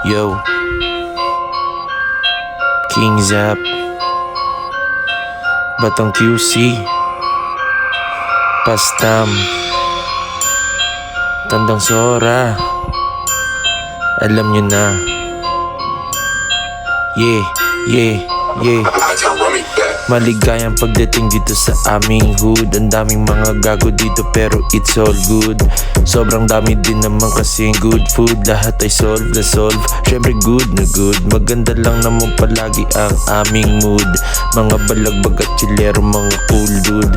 Yo. King Zap. Batang QC. Pastam. Tandang Sora. Alam nyo na. Yeah, yeah, yeah. Maligayang pagdating dito sa aming hood. Ang daming mga gago dito pero it's all good. Sobrang dami din naman kasing good food. Lahat ay solve na solve. Syempre good na good. Maganda lang naman palagi ang aming mood. Mga balagbag at chilero mga cool dude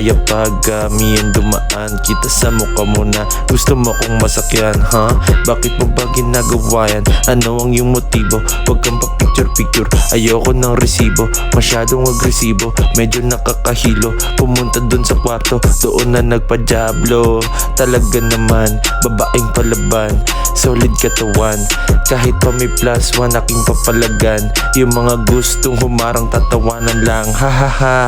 kaya pag kami dumaan Kita sa mukha mo na gusto mo kong masakyan ha? Bakit mo ba ginagawa yan? Ano ang iyong motibo? Huwag kang pa-picture-picture. Ayoko ng resibo. Masyadong agresibo. Medyo nakakahilo. Pumunta dun sa kwarto. Doon na nagpa-jablo. Talaga naman Babaeng palaban. Solid katawan Kahit pa may plus one Aking papalagan Yung mga gustong humarang Tatawanan lang. Ha ha ha.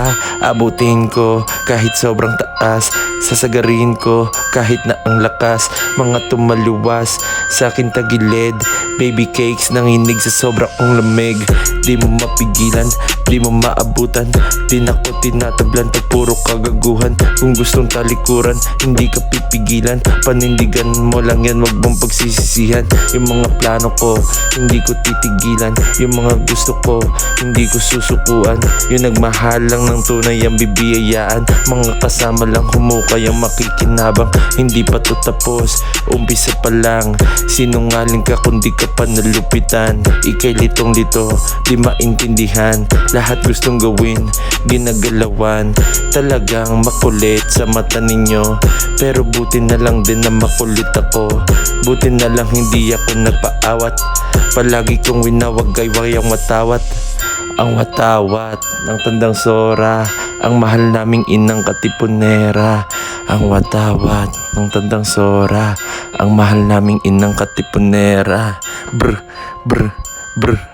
Abutin ko Kahit sobrang taas Sasagarin ko Kahit na ang lakas. Mga tumaluwas Sa akin tagilid Baby cakes nanginig sa sobrang kong lamig. Di mo mapigilan Di mo maabutan. Di na ko tinatablan Pag puro kagaguhan. Kung gustong talikuran Hindi ka pipigilan. Panindigan mo lang yan Wag mong pagsisisihan. Yung mga plano ko Hindi ko titigilan Yung mga gusto ko Hindi ko susukuan. Yung nagmahal lang ng tunay Ang bibiyayaan. Mga kasama lang humukay Ang makikinabang Hindi pa to tapos. Umpisa pa lang Sinungaling ka kung di ka pa nalupitan. Ika'y litong lito Di maintindihan. Lahat gustong gawin Ginagalawan. Talagang makulit sa mata ninyo. Pero buti na lang din na makulit ako. Buti na lang hindi ako nagpaawat. Palagi kong winawag ay wayang matawat. Ang watawat ng tandang sora Ang mahal naming inang katipunera. Ang watawat ng tandang sora Ang mahal naming inang katipunera. Brr, brr, brr